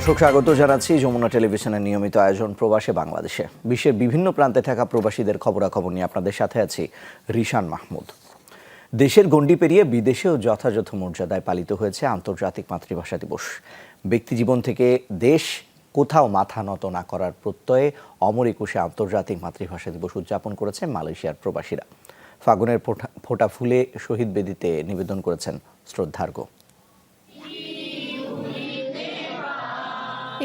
দর্শক, স্বাগত জানাচ্ছি যমুনা টেলিভিশনের নিয়মিত আয়োজন প্রবাসে বাংলাদেশে। বিশ্বের বিভিন্ন প্রান্তে থাকা প্রবাসীদের খবরাখবর নিয়ে আপনাদের সাথে আছি রিশান মাহমুদ। দেশের গণ্ডি পেরিয়ে বিদেশেও যথাযথ মর্যাদায় পালিত হয়েছে আন্তর্জাতিক মাতৃভাষা দিবস। ব্যক্তিজীবন থেকে দেশ কোথাও মাথা নত না করার প্রত্যয়ে অমর একুশে আন্তর্জাতিক মাতৃভাষা দিবস উদযাপন করেছে মালয়েশিয়ার প্রবাসীরা। ফাগুনের ফোঁটা- ফুলে শহীদ বেদিতে নিবেদন করেছেন শ্রদ্ধার্ঘ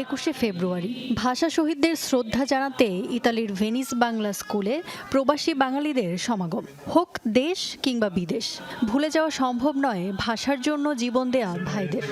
একুশে ফেব্রুয়ারি, ভাষা শহীদদের শ্রদ্ধা জানাতে ইতালির ভেনিস বাংলা স্কুলে প্রবাসী বাঙালিদের সমাগম। হোক দেশ কিংবা বিদেশ, ভুলে যাওয়া সম্ভব নয় ভাষার জন্য জীবন দেয়া ভাইদের।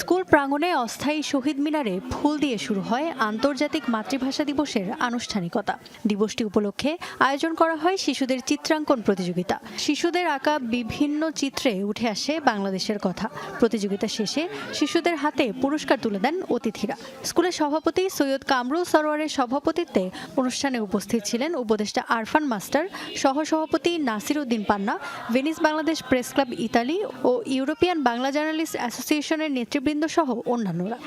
স্কুল প্রাঙ্গণে অস্থায়ী শহীদ মিনারে ফুল দিয়ে শুরু হয় আন্তর্জাতিক মাতৃভাষা দিবসের আনুষ্ঠানিকতা। দিবসটি উপলক্ষে আয়োজন করা হয় শিশুদের চিত্রাঙ্কন প্রতিযোগিতা। শিশুদের আঁকা বিভিন্ন চিত্রে উঠে আসে বাংলাদেশের কথা। প্রতিযোগিতা শেষে শিশুদের হাতে পুরস্কার তুলে দেন অতিথিরা। স্কুলের সভাপতি সৈয়দ কামরুল সরোয়ারের সভাপতিত্বে অনুষ্ঠানে উপস্থিত ছিলেন উপদেষ্টা আরফান মাস্টার, সহসভাপতি Nasir Uddin Panna, Venice Bangladesh press club Italy ও ইউরোপিয়ান বাংলা জার্নালিস্ট অ্যাসোসিয়েশনের নেতৃবৃন্দ সহ অন্যান্যরা।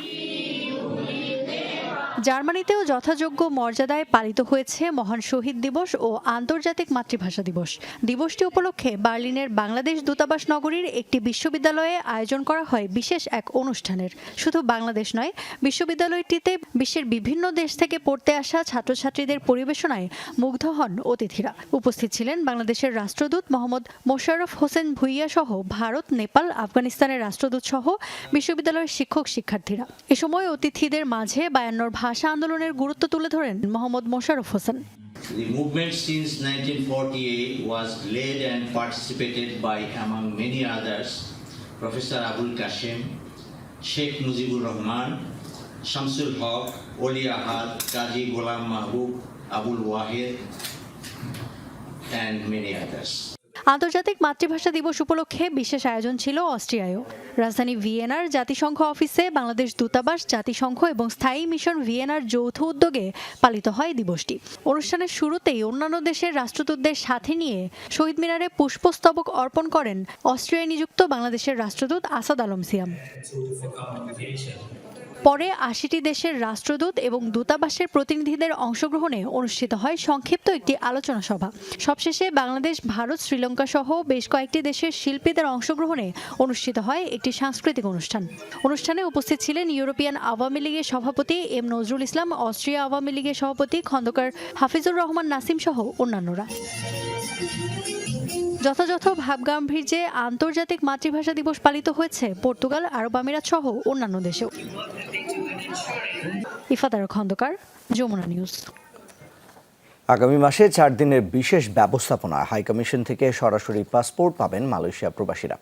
জার্মানিতেও যথাযোগ্য মর্যাদায় পালিত হয়েছে মহান শহীদ দিবস ও আন্তর্জাতিক মাতৃভাষা দিবস। দিবসটি উপলক্ষে বার্লিনের বাংলাদেশ দূতাবাস নগরীর একটি বিশ্ববিদ্যালয়ে আয়োজন করা হয় বিশেষ এক অনুষ্ঠানের। শুধু বাংলাদেশ নয়, বিশ্ববিদ্যালয়টিতে বিশ্বের বিভিন্ন দেশ থেকে পড়তে আসা ছাত্রছাত্রীদের পরিবেশনায় মুগ্ধ হন অতিথিরা। উপস্থিত ছিলেন বাংলাদেশের রাষ্ট্রদূত মোহাম্মদ মোশাররফ হোসেন ভুইয়া সহ ভারত, নেপাল, আফগানিস্তানের রাষ্ট্রদূত সহ বিশ্ববিদ্যালয়ের শিক্ষক শিক্ষার্থীরা এ সময় অতিথিদের মাঝে বায়ান্নর ভাষা আন্দোলনের গুরুত্ব তুলে ধরেন Mohammad Mosharraf Hossain The movement since 1948 was led and participated by, among many others, Professor Abul Kashem, Sheikh Mujibur Rahman, Shamsul Haq, Oli Ahad, Qazi Ghulam Mahbub, Abul Wahid, and many others. আন্তর্জাতিক মাতৃভাষা দিবস উপলক্ষে বিশেষ আয়োজন ছিল অস্ট্রিয়ায়ও। রাজধানী ভিয়েনার জাতিসংঘ অফিসে বাংলাদেশ দূতাবাস, জাতিসংঘ এবং স্থায়ী মিশন ভিয়েনার যৌথ উদ্যোগে পালিত হয় দিবসটি। অনুষ্ঠানের শুরুতেই অন্যান্য দেশের রাষ্ট্রদূতদের সাথে নিয়ে শহীদ মিনারে পুষ্পস্তবক অর্পণ করেন অস্ট্রিয়ায় নিযুক্ত বাংলাদেশের রাষ্ট্রদূত আসাদ আলম সিয়াম। পরে আশিটি দেশের রাষ্ট্রদূত এবং দূতাবাসের প্রতিনিধিদের অংশগ্রহণে অনুষ্ঠিত হয় সংক্ষিপ্ত একটি আলোচনা সভা। সবশেষে বাংলাদেশ, ভারত, শ্রীলঙ্কা সহ বেশ কয়েকটি দেশের শিল্পীদের অংশগ্রহণে অনুষ্ঠিত হয় একটি সাংস্কৃতিক অনুষ্ঠান। অনুষ্ঠানে উপস্থিত ছিলেন ইউরোপিয়ান আওয়ামী লীগের সভাপতি এম নজরুল ইসলাম, অস্ট্রিয়া আওয়ামী লীগের সভাপতি খন্দকার হাফিজুর রহমান নাসিম সহ অন্যান্যরা। যথাযথ ভাবগাম্ভীর্যে আন্তর্জাতিক মাতৃভাষা দিবস পালিত হয়েছে পর্তুগাল, আরব আমিরাত সহ অন্যান্য দেশেও। ইফাতার খন্দকার, যমুনা নিউজ। আগামী মাসে চার দিনের বিশেষ ব্যবস্থাপনা হাইকমিশন থেকে সরাসরি পাসপোর্ট পাবেন মালয়েশিয়া প্রবাসীরা।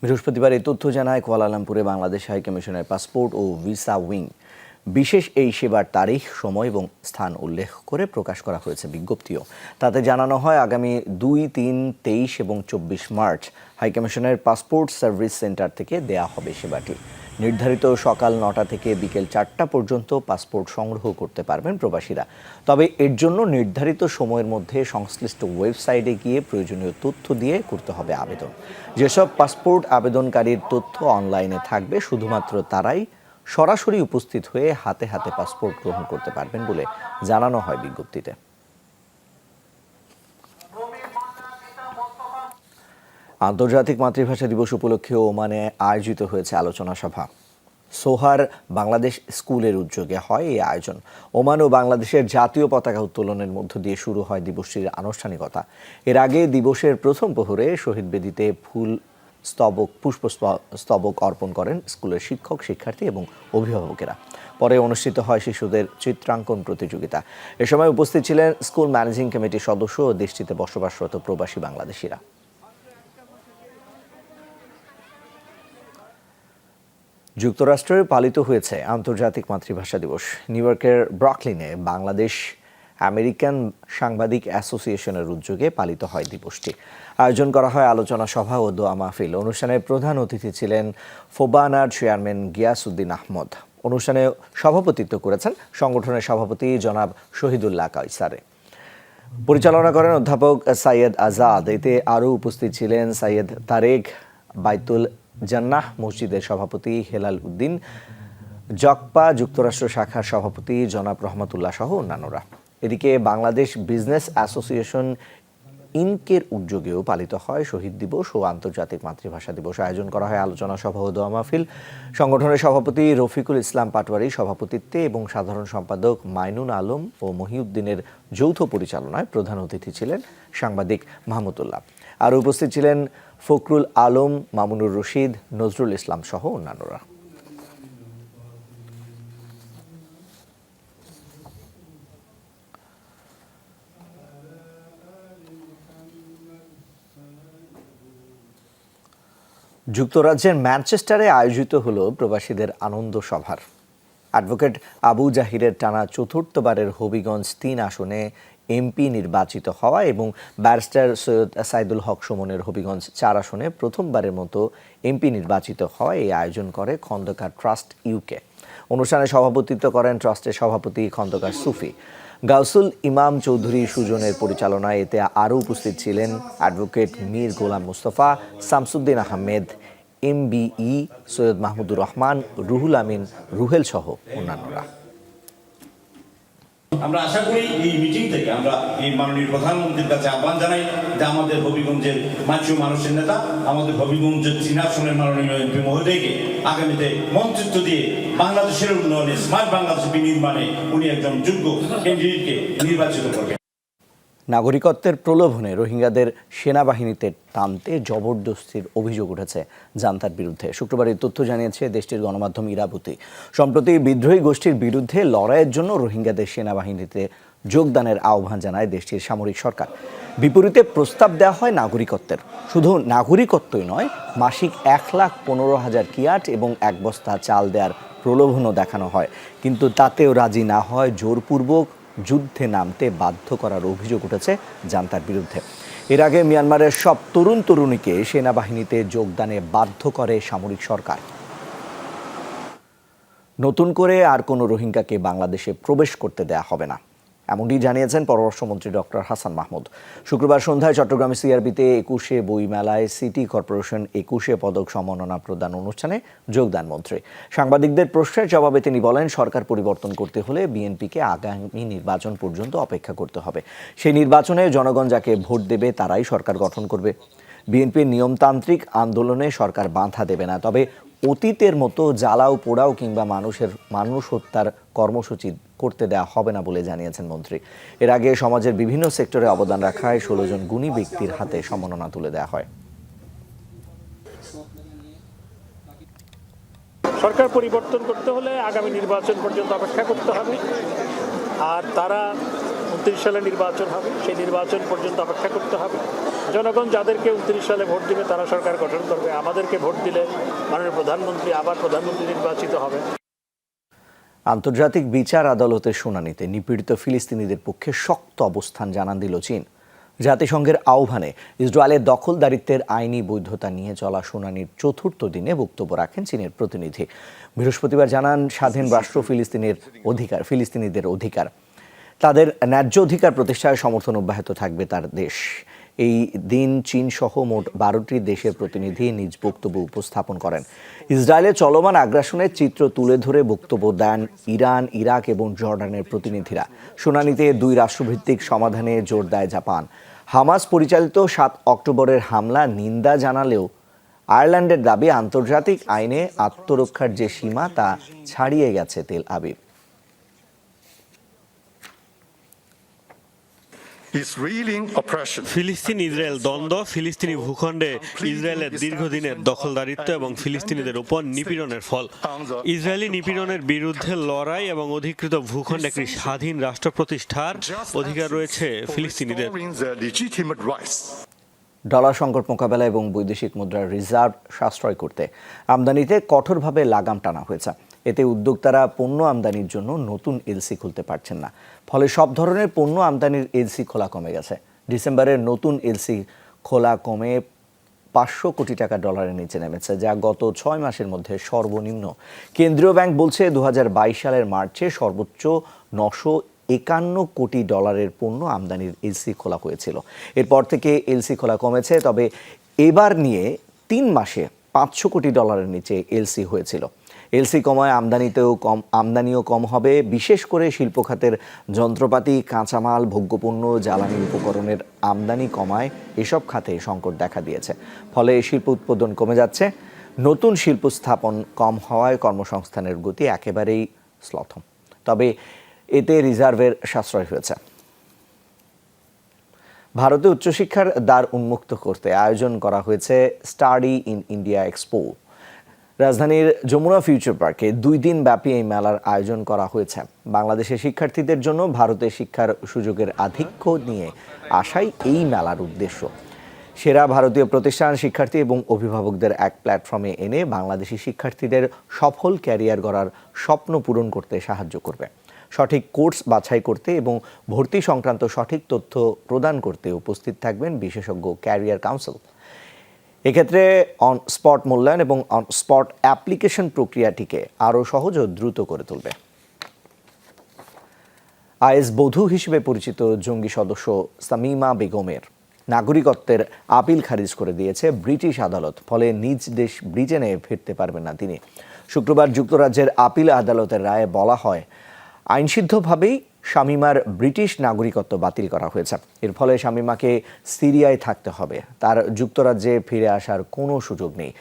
বৃহস্পতিবার এই তথ্য জানায় কুয়ালালামপুরে বাংলাদেশ হাইকমিশনের পাসপোর্ট ও ভিসা উইং। বিশেষ এই সেবার তারিখ, সময় এবং স্থান উল্লেখ করে প্রকাশ করা হয়েছে বিজ্ঞপ্তিও। তাতে জানানো হয়, আগামী দুই, তিন, তেইশ এবং চব্বিশ মার্চ হাইকমিশনের পাসপোর্ট সার্ভিস সেন্টার থেকে দেয়া হবে সেবাটি। নির্ধারিত সকাল নটা থেকে বিকেল চারটা পর্যন্ত পাসপোর্ট সংগ্রহ করতে পারবেন প্রবাসীরা। তবে এর জন্য নির্ধারিত সময়ের মধ্যে সংশ্লিষ্ট ওয়েবসাইটে গিয়ে প্রয়োজনীয় তথ্য দিয়ে করতে হবে আবেদন। যেসব পাসপোর্ট আবেদনকারীর তথ্য অনলাইনে থাকবে, শুধুমাত্র তারাই সরাসরি উপস্থিত হয়ে হাতে হাতে পাসপোর্ট গ্রহণ করতে পারবেন বলে জানানো হয় বিজ্ঞপ্তিতে। আন্তর্জাতিক মাতৃভাষা দিবস উপলক্ষে ওমানে আয়োজিত হয়েছে আলোচনা সভা। সোহার বাংলাদেশ স্কুলের উদ্যোগে হয় এই আয়োজন। ওমান ও বাংলাদেশের জাতীয় পতাকা উত্তোলনের মধ্য দিয়ে শুরু হয় দিবসটির আনুষ্ঠানিকতা। এর আগে দিবসের প্রথম প্রহরে শহীদ বেদিতে ফুল স্তবক, পুষ্প স্তবক অর্পণ করেন স্কুলের শিক্ষক, শিক্ষার্থী এবং অভিভাবকেরা। পরে অনুষ্ঠিত হয় শিশুদের চিত্রাঙ্কন প্রতিযোগিতা। এ সময় উপস্থিত ছিলেন স্কুল ম্যানেজিং কমিটির সদস্য ও দেশটিতে বসবাসরত প্রবাসী বাংলাদেশিরা। যুক্তরাষ্ট্রে পালিত হয়েছে আন্তর্জাতিক মাতৃভাষা দিবস। নিউ ইয়র্কের ব্রকলিনে বাংলাদেশ আমেরিকান সাংবাদিক অ্যাসোসিয়েশনের উদ্যোগে পালিত হয় দিবসটি। আয়োজন করা হয় আলোচনা সভা ও দোয়া মাহফিল। অনুষ্ঠানে প্রধান অতিথি ছিলেন ফোবানার চেয়ারম্যান গিয়াসউদ্দিন আহমদ। অনুষ্ঠানে সভাপতিত্ব করেছেন সংগঠনের সভাপতি জনাব শহীদুল্লাহ কাইসারে পরিচালনা করেন অধ্যাপক সাইয়েদ আজাদ। এতে আরও উপস্থিত ছিলেন সাইয়েদ তারেক, বাইতুল জান্নাহ মসজিদের সভাপতি হেলাল উদ্দিন, জকপা যুক্তরাষ্ট্র শাখার সভাপতি জনাব রহমতুল্লাহ সহ অন্যান্যরা। এদিকে বাংলাদেশ বিজনেস অ্যাসোসিয়েশন ইনকের উদ্যোগেও পালিত হয় শহীদ দিবস ও আন্তর্জাতিক মাতৃভাষা দিবস আয়োজন করা হয় আলোচনা সভা ও দোয়া মাহফিল। সংগঠনের সভাপতি রফিকুল ইসলাম পাটওয়ারি সভাপতিত্বে এবং সাধারণ সম্পাদক মাইনুন আলম ও মহিউদ্দিনের যৌথ পরিচালনায় প্রধান অতিথি ছিলেন সাংবাদিক মাহমুদুল্লাহ আর উপস্থিত ছিলেন ফখরুল আলম, মামুনুর রশিদ, নজরুল ইসলাম সহ অন্যান্যরা। যুক্তরাজ্যের ম্যানচেস্টারে আয়োজিত হলো প্রবাসীদের আনন্দ সভার। অ্যাডভোকেট আবু জাহিরের টানা চতুর্থবারের হবিগঞ্জ তিন আসনে এমপি নির্বাচিত হওয়া এবং ব্যারিস্টার সৈয়দ সাইদুল হক সুমনের হবিগঞ্জ চার আসনে প্রথমবারের মতো এমপি নির্বাচিত হওয়া এই আয়োজন করে খন্দকার ট্রাস্ট ইউকে। অনুষ্ঠানে সভাপতিত্ব করেন ট্রাস্টের সভাপতি খন্দকার সুফি। গাউসুল ইমাম চৌধুরী সুজনের পরিচালনায় এতে আরও উপস্থিত ছিলেন advocate Mir Golam Mustafa, Shamsuddin Ahmed M MBE Syed Mahmudur Rahman, Ruhul Amin, Ruhel সহ অন্যান্যরা। আমরা আশা করি এই মিটিং থেকে আমরা এই মাননীয় প্রধানমন্ত্রীর কাছে আহ্বান জানাই যে আমাদের হবিগঞ্জের মাতৃ মানুষের নেতা, আমাদের হবিগঞ্জের চীনাসনের মাননীয় এমপি মহোদয়কে আগামীতে মন্ত্রিত্ব দিয়ে বাংলাদেশের উন্নয়নে স্মার্ট বাংলাদেশ বিনির্মাণে উনি একজন যোগ্য ক্যান্ডিডেটকে নির্বাচিত করবেন। নাগরিকত্বের প্রলোভনে রোহিঙ্গাদের সেনাবাহিনীতে টানতে জবরদস্তির অভিযোগ উঠেছে জান্তার বিরুদ্ধে। শুক্রবার এই তথ্য জানিয়েছে দেশটির গণমাধ্যম ইরাবতী। সম্প্রতি বিদ্রোহী গোষ্ঠীর বিরুদ্ধে লড়াইয়ের জন্য রোহিঙ্গাদের সেনাবাহিনীতে যোগদানের আহ্বান জানায় দেশটির সামরিক সরকার। বিপরীতে প্রস্তাব দেওয়া হয় নাগরিকত্বের। শুধু নাগরিকত্বই নয়, মাসিক এক লাখ পনেরো হাজার কিয়াট এবং এক বস্তা চাল দেওয়ার প্রলোভনও দেখানো হয়। কিন্তু তাতেও রাজি না হয় জোরপূর্বক যুদ্ধে নামতে বাধ্য করার অভিযোগ উঠেছে জান্তার বিরুদ্ধে। এর আগে মিয়ানমারের সব তরুণ তরুণীকে সেনাবাহিনীতে যোগদানে বাধ্য করে সামরিক সরকার। নতুন করে আর কোনো রোহিঙ্গাকে বাংলাদেশে প্রবেশ করতে দেয়া হবে না। এমনটি জানিয়েছেন পররাষ্ট্রমন্ত্রী ডক্টর হাসান মাহমুদ। শুক্রবার সন্ধ্যায় চট্টগ্রামে সিআরবিতে একুশে বইমেলায় সিটি কর্পোরেশন একুশে পদক সম্মাননা প্রদান অনুষ্ঠানে যোগদান মন্ত্রী। সাংবাদিকদের প্রশ্নের জবাবে তিনি বলেন, সরকার পরিবর্তন করতে হলে বিএনপিকে আগামী নির্বাচন পর্যন্ত অপেক্ষা করতে হবে। সেই নির্বাচনে জনগণ যাকে ভোট দেবে তারাই সরকার গঠন করবে। বিএনপির নিয়মতান্ত্রিক আন্দোলনে সরকার বাধা দেবে না, তবে অতীতের মতো জ্বালাও পোড়াও কিংবা মানুষের, মানুষ হত্যার কর্মসূচি করতে দেওয়া হবে না বলে জানিয়েছেন মন্ত্রী। এর আগে সমাজের বিভিন্ন সেক্টরে অবদান রাখায় ষোলো জন গুণী ব্যক্তির হাতে সম্মাননা তুলে দেওয়া হয়। সরকার পরিবর্তন করতে হলে আগামী নির্বাচন পর্যন্ত অপেক্ষা করতে হবে। আর তারা উনত্রিশ সালে নির্বাচন হবে, সেই নির্বাচন পর্যন্ত অপেক্ষা করতে হবে। জনগণ যাদেরকে উনত্রিশ সালে ভোট দিবে, তারা সরকার গঠন করবে। আমাদেরকে ভোট দিলে মাননীয় প্রধানমন্ত্রী, আবার প্রধানমন্ত্রী নির্বাচিত হবে। আন্তর্জাতিক বিচার আদালতের শুনানিতে নিপীড়িত ফিলিস্তিনিদের পক্ষে শক্ত অবস্থান জানান দিল চীন। জাতিসংঘের আহ্বানে ইসরায়েলের দখলদারিত্বের আইনি বৈধতা নিয়ে চলা শুনানির চতুর্থ দিনে বক্তব্য রাখেন চীনের প্রতিনিধি। বৃহস্পতিবার জানান স্বাধীন রাষ্ট্র ফিলিস্তিনের অধিকার, ফিলিস্তিনিদের অধিকার। তাদের ন্যায্য অধিকার প্রতিষ্ঠায় সমর্থন অব্যাহত থাকবে তার দেশ। এই দিন চীন সহ মোট বারোটি দেশের প্রতিনিধি নিজ বক্তব্য উপস্থাপন করেন। ইসরায়েলের চলমান আগ্রাসনের চিত্র তুলে ধরে বক্তব্য দেন ইরান, ইরাক এবং জর্ডানের প্রতিনিধিরা। শুনানিতে দুই রাষ্ট্রভিত্তিক সমাধানে জোর দেয় জাপান। হামাস পরিচালিত সাত অক্টোবরের হামলা নিন্দা জানালেও আয়ারল্যান্ডের দাবি আন্তর্জাতিক আইনে আত্মরক্ষার যে সীমা, তা ছাড়িয়ে গেছে তেল আবিব। ফিলিস্তিন ইসরায়েল দ্বন্দ্ব ফিলিস্তিনি ভূখণ্ডে ইসরায়েলের দীর্ঘদিনের দখলদারিত্ব এবং ফিলিস্তিনিদের উপর নিপীড়নের ফল। ইসরায়েলি নিপীড়নের বিরুদ্ধে লড়াই এবং অধিকৃত ভূখণ্ডে একটি স্বাধীন রাষ্ট্র প্রতিষ্ঠার অধিকার রয়েছে ফিলিস্তিনিদের. ডলার সংকট মোকাবেলা এবং বৈদেশিক মুদ্রার রিজার্ভ সাশ্রয় করতে আমদানিতে কঠোরভাবে লাগাম টানা হয়েছে। এতে উদ্যোক্তারা পণ্য আমদানির জন্য নতুন এলসি খুলতে পারছেন না। ফলে সব ধরনের পণ্য আমদানির এলসি খোলা কমে গেছে। ডিসেম্বরের নতুন এলসি খোলা কমে পাঁচশো কোটি টাকা ডলারের নিচে নেমেছে, যা গত ছয় মাসের মধ্যে সর্বনিম্ন। কেন্দ্রীয় ব্যাংক বলছে দু হাজার বাইশ সালের মার্চে সর্বোচ্চ নশো একান্ন কোটি ডলারের পণ্য আমদানির এলসি খোলা হয়েছিল। এরপর থেকে এলসি খোলা কমেছে, তবে এবার নিয়ে তিন মাসে পাঁচশো কোটি ডলারের নিচে এলসি হয়েছিল। এলসি কমায় আমদানিতেও কম আমদানিও কম হবে, বিশেষ করে শিল্প খাতের যন্ত্রপাতি, কাঁচামাল, ভোগ্যপণ্য, জ্বালানি উপকরণের আমদানি কমায়, এসব খাতে সংকট দেখা দিয়েছে। ফলে শিল্প উৎপাদন কমে যাচ্ছে। নতুন শিল্প স্থাপন কম হওয়ায় কর্মসংস্থানের গতি একেবারেই শ্লথম তবে এতে রিজার্ভের সাশ্রয় হয়েছে। ভারতে উচ্চশিক্ষার দ্বার উন্মুক্ত করতে আয়োজন করা হয়েছে স্টাডি ইন ইন্ডিয়া এক্সপো। রাজধানীর যমুনা ফিউচার পার্কে দুই দিন ব্যাপী এই মেলার আয়োজন করা হয়েছে। বাংলাদেশের শিক্ষার্থীদের জন্য ভারতে শিক্ষার সুযোগের আধিক্য নিয়ে আসাই এই মেলার উদ্দেশ্য। সেরা ভারতীয় প্রতিষ্ঠান, শিক্ষার্থী এবং অভিভাবকদের এক প্ল্যাটফর্মে এনে বাংলাদেশি শিক্ষার্থীদের সফল ক্যারিয়ার গড়ার স্বপ্ন পূরণ করতে সাহায্য করবে। সঠিক কোর্স বাছাই করতে এবং ভর্তি সংক্রান্ত সঠিক তথ্য প্রদান করতে উপস্থিত থাকবেন বিশেষজ্ঞ ক্যারিয়ার কাউন্সিল। এক্ষেত্রে অন স্পট মূল্যায়ন এবং অন স্পট অ্যাপ্লিকেশন প্রক্রিয়াটিকে আরও সহজ ও দ্রুত করে তুলবে। আইএস বধূ হিসেবে পরিচিত জঙ্গি সদস্য সামিমা বেগমের নাগরিকত্বের আপিল খারিজ করে দিয়েছে ব্রিটিশ আদালত, ফলে নিজ দেশ ব্রিটেনে ফিরতে পারবেন না তিনি। শুক্রবার যুক্তরাজ্যের আপিল আদালতের রায়ে বলা হয়, আইনসিদ্ধভাবেই শামিমার ব্রিটিশ নাগরিকত্ব বাতিল করা হয়েছে। এর ফলে শামিমাকে সিরিয়ায় থাকতে হবে। তার যুক্তরাজ্যে ফিরে আসার কোনো সুযোগ নেই।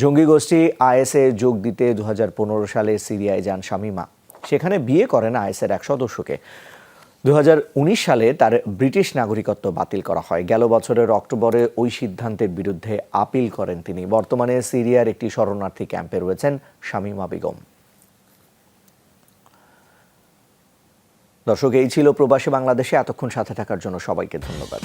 জঙ্গি গোষ্ঠী আইএসএ যোগ দিতে দু হাজার পনেরো সালে সিরিয়ায় যান শামিমা। সেখানে বিয়ে করেন আইএসের এক সদস্যকে। দু হাজার উনিশ সালে তার ব্রিটিশ নাগরিকত্ব বাতিল করা হয়। গেল বছরের অক্টোবরে ওই সিদ্ধান্তের বিরুদ্ধে আপিল করেন তিনি। বর্তমানে সিরিয়ার একটি শরণার্থী ক্যাম্পে রয়েছেন শামিমা বেগম। দর্শক এই ছিল প্রবাসী বাংলাদেশে এতক্ষণ সাথে থাকার জন্য সবাইকে ধন্যবাদ।